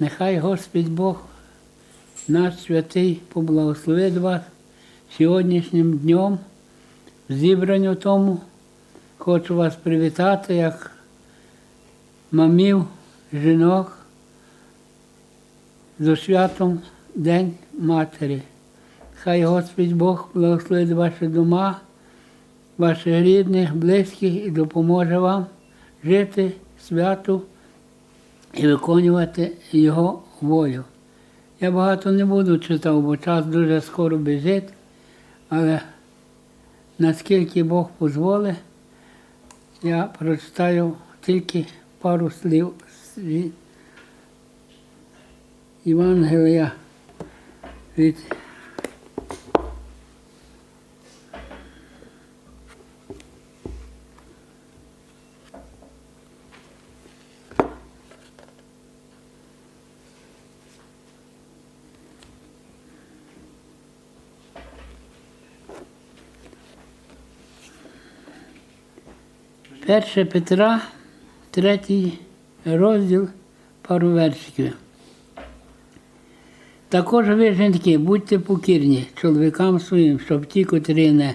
Нехай Господь Бог, наш святий, поблагословить вас сьогоднішнім днем, зібранню тому. Хочу вас привітати як мамів, жінок з святом День Матері. Хай Господь Бог благословить ваші дома, ваших рідних, близьких і допоможе вам жити свято і виконувати Його волю. Я багато не буду читав, бо час дуже скоро біжить, але наскільки Бог дозволить, я прочитаю тільки пару слів з Євангелія від Перше Петра, третій розділ, пару вершиків. Також ви, жінки, будьте покірні чоловікам своїм, щоб ті, котрі не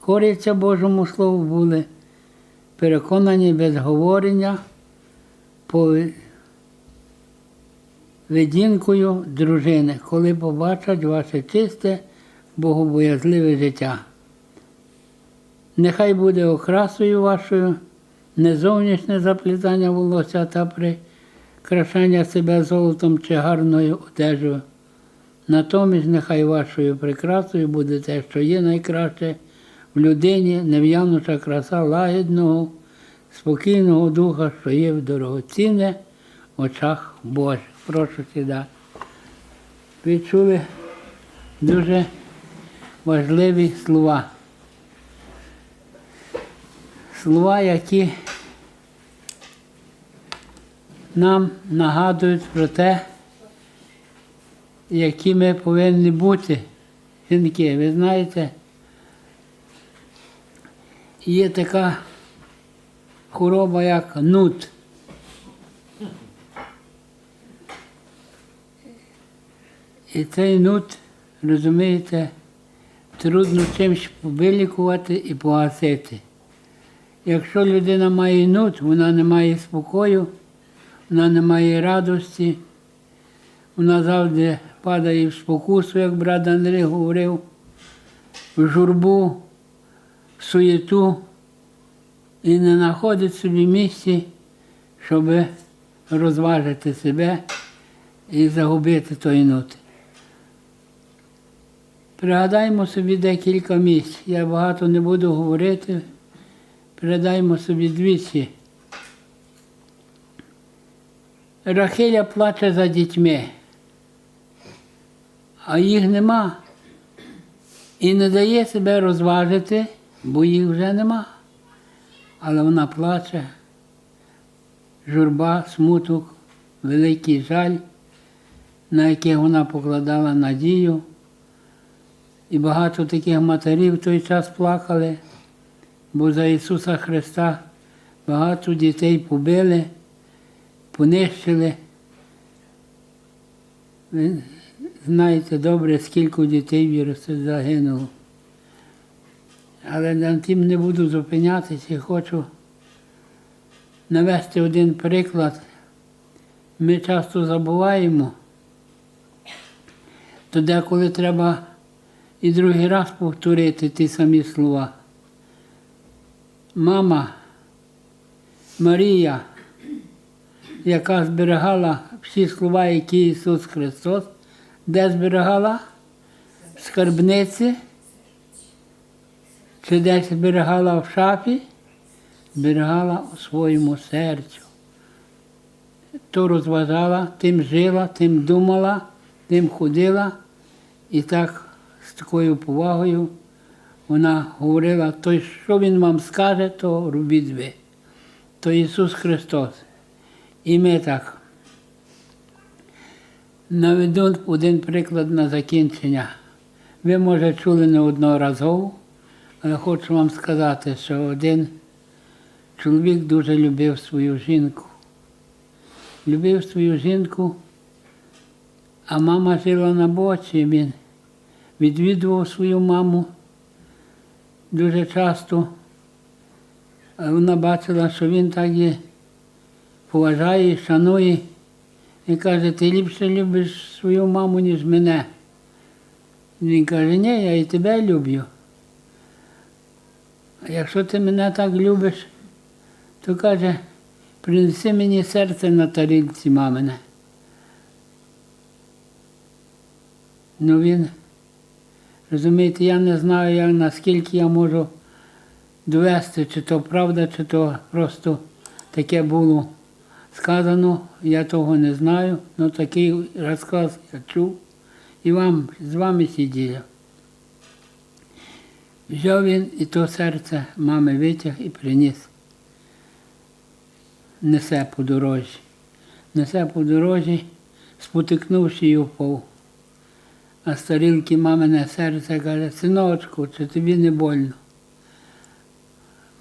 коряться Божому Слову, були переконані без говорення поведінкою дружини, коли побачать ваше чисте, богобоязливе життя. Нехай буде окрасою вашою не зовнішнє заплітання волосся та прикрашання себе золотом чи гарною одежею. Натомість нехай вашою прикрасою буде те, що є найкраще в людині, нев'януча краса лагідного, спокійного духа, що є в дорогоцінне в очах Божих. Прошу сідати. Ви чули дуже важливі слова. Слова, які нам нагадують про те, які ми повинні бути, жінки. Ви знаєте, є така хвороба, як нут. І цей нут, розумієте, трудно чимось вилікувати і погасити. Якщо людина має нут, вона не має спокою, вона не має радості, вона завжди падає в спокусу, як брат Андрій говорив, в журбу, в суєту і не знаходить собі місці, щоб розважити себе і загубити той нут. Пригадаймо собі декілька місць. Я багато не буду говорити. Пригадаймо собі двічі. Рахиля плаче за дітьми, а їх нема. І не дає себе розважити, бо їх вже нема. Але вона плаче, журба, смуток, великий жаль, на який вона покладала надію. І багато таких матерів в той час плакали, бо за Ісуса Христа багато дітей побили, понищили. Ви знаєте добре, скільки дітей в Єрусалимі загинуло. Але на тим не буду зупинятися і хочу навести один приклад. Ми часто забуваємо, то деколи треба і другий раз повторити ті самі слова. Мама Марія, яка зберігала всі слова, які Ісус Христос, де зберігала? Скарбниці, чи десь зберігала в шафі, зберігала у своєму серцю. То розважала, тим жила, тим думала, тим ходила і так з такою повагою вона говорила, то що Він вам скаже, то робіть ви. То Ісус Христос. І ми так. Наведу один приклад на закінчення. Ви, може, чули неодноразово, але хочу вам сказати, що один чоловік дуже любив свою жінку. любив свою жінку, а мама жила на боці. Він відвідував свою маму дуже часто. Вона бачила, що він так її поважає, шанує. І каже, ти ліпше любиш свою маму, ніж мене. Він каже, ні, я і тебе люблю. А якщо ти мене так любиш, то каже, принеси мені серце на тарілці мамине. Ну він, розумієте, я не знаю, як, наскільки я можу довести, чи то правда, чи то просто таке було сказано, я того не знаю, але такий розказ я чув і вам з вами сиділа. Взяв він і то серце мами витяг і приніс. Несе по дорожі. Несе по дорожі, спотикнувши і впав. А з мамине серце каже, синочку, чи тобі не больно?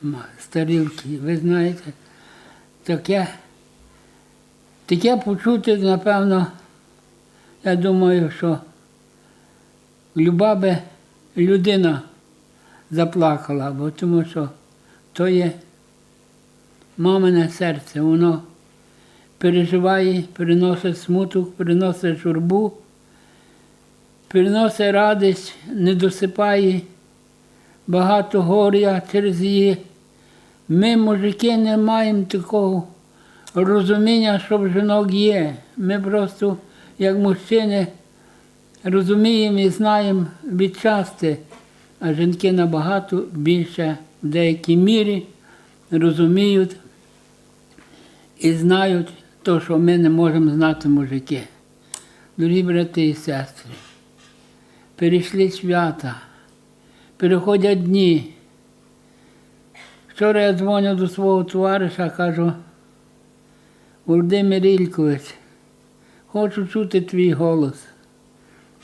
Ма- З тарілки, ви знаєте, таке, таке почути, напевно, я думаю, що люба би людина заплакала, бо тому що то є мамине серце, воно переживає, переносить смуток, переносить журбу, переносить радість, не досипає багато горя її. Ми, мужики, не маємо такого розуміння, що в жінок є. Ми просто, як мужчини, розуміємо і знаємо відчасти, а жінки набагато більше в деякій мірі розуміють і знають те, що ми не можемо знати мужики. Дорогі брати і сестри, перейшли свята, переходять дні. Вчора я дзвоню до свого товариша, кажу, Володимир Ількович, хочу чути твій голос.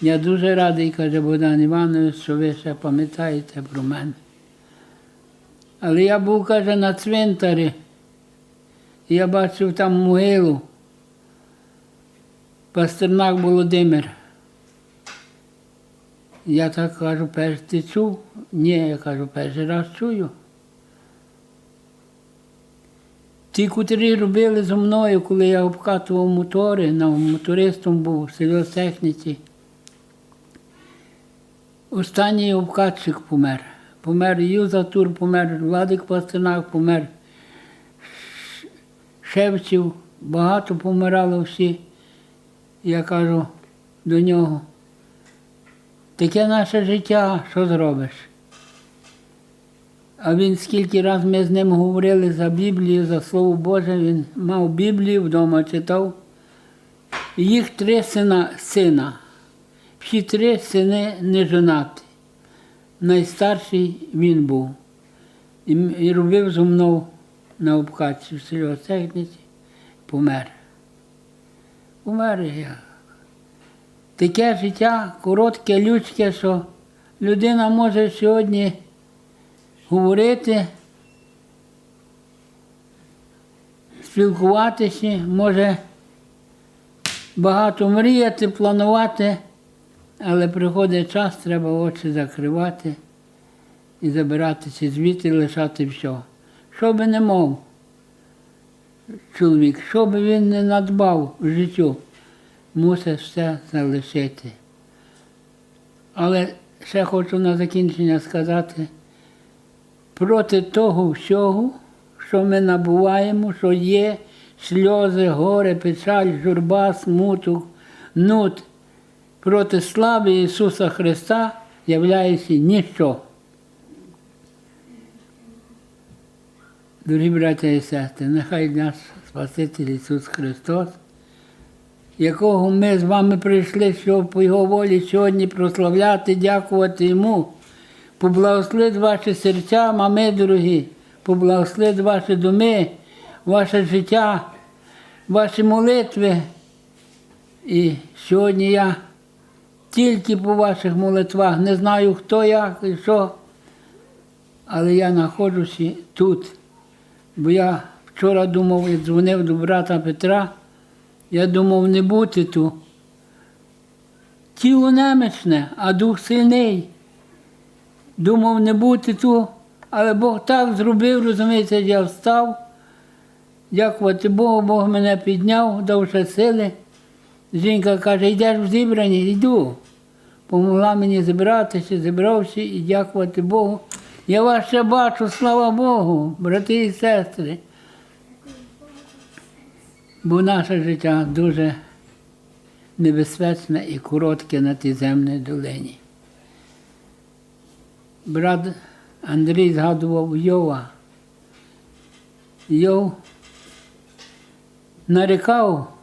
Я дуже радий, каже Богдан Іванович, що ви ще пам'ятаєте про мене. Але я був, каже, на цвинтарі, і я бачив там могилу. Пастернак Володимир. Я так кажу, перш ти чув? Ні, я кажу, перший раз чую. Ті, котрі робили зі мною, коли я обкатував мотори, на мотористом був в сільгосптехніці. Останній обкатчик помер. Помер Юза Тур, помер Владик Пастернак, помер Ш- Шевчів, багато помирало всі. Я кажу до нього, таке наше життя, що зробиш? А він скільки раз ми з ним говорили за Біблію, за Слово Боже, він мав Біблію вдома читав. Їх три сина, сина. Всі три сини не жонаті. Найстарший він був. І, робив зо мною на обкатці в сільгосптехніці, помер. Помер я. Таке життя коротке, людське, що людина може сьогодні говорити, спілкуватися, може багато мріяти, планувати, але приходить час, треба очі закривати і забиратися звідти, лишати все. Що би не мов чоловік, що би він не надбав в життю, мусить все залишити. Але ще хочу на закінчення сказати, проти того всього, що ми набуваємо, що є сльози, горе, печаль, журба, смуток, нут. Проти слави Ісуса Христа являється ніщо. Дорогі браття і сестри, нехай наш Спаситель Ісус Христос, якого ми з вами прийшли, щоб по Його волі сьогодні прославляти, дякувати Йому. Поблагословить ваші серця, мами дорогі, поблагословить ваші доми, ваше життя, ваші молитви. І сьогодні я тільки по ваших молитвах не знаю, хто як і що, але я знаходжуся тут. Бо я вчора думав і дзвонив до брата Петра, Я думав не бути тут. Тіло немічне, а дух сильний. Думав не бути тут, але Бог так зробив, розумієте, я встав. Дякувати Богу, Бог мене підняв, дав ще сили. Жінка каже, йдеш в зібрання, йду. Помогла мені зібратися, зібрався і дякувати Богу. Я вас ще бачу, слава Богу, брати і сестри. Бо наше життя дуже небезпечне і коротке на тій земній долині. Брат Андрій згадував Йова. Йов нарікав,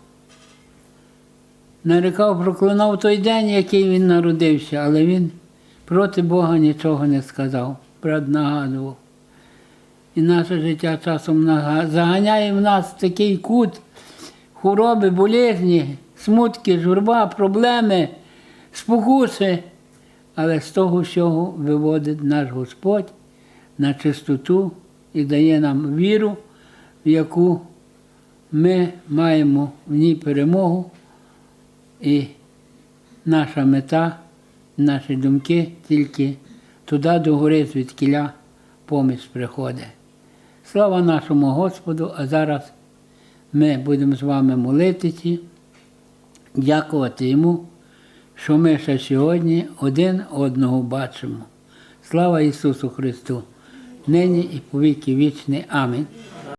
нарікав, проклинав той день, який він народився, але він проти Бога нічого не сказав. Брат нагадував. І наше життя часом заганяє в нас такий кут хвороби, болезні, смутки, журба, проблеми, спокуси. Але з того всього виводить наш Господь на чистоту і дає нам віру, в яку ми маємо в ній перемогу. І наша мета, наші думки тільки туди до гори, звідкіля поміч приходить. Слава нашому Господу, а зараз ми будемо з вами молитися, дякувати Йому, що ми ще сьогодні один одного бачимо. Слава Ісусу Христу! Нині і по віки вічні. Амінь.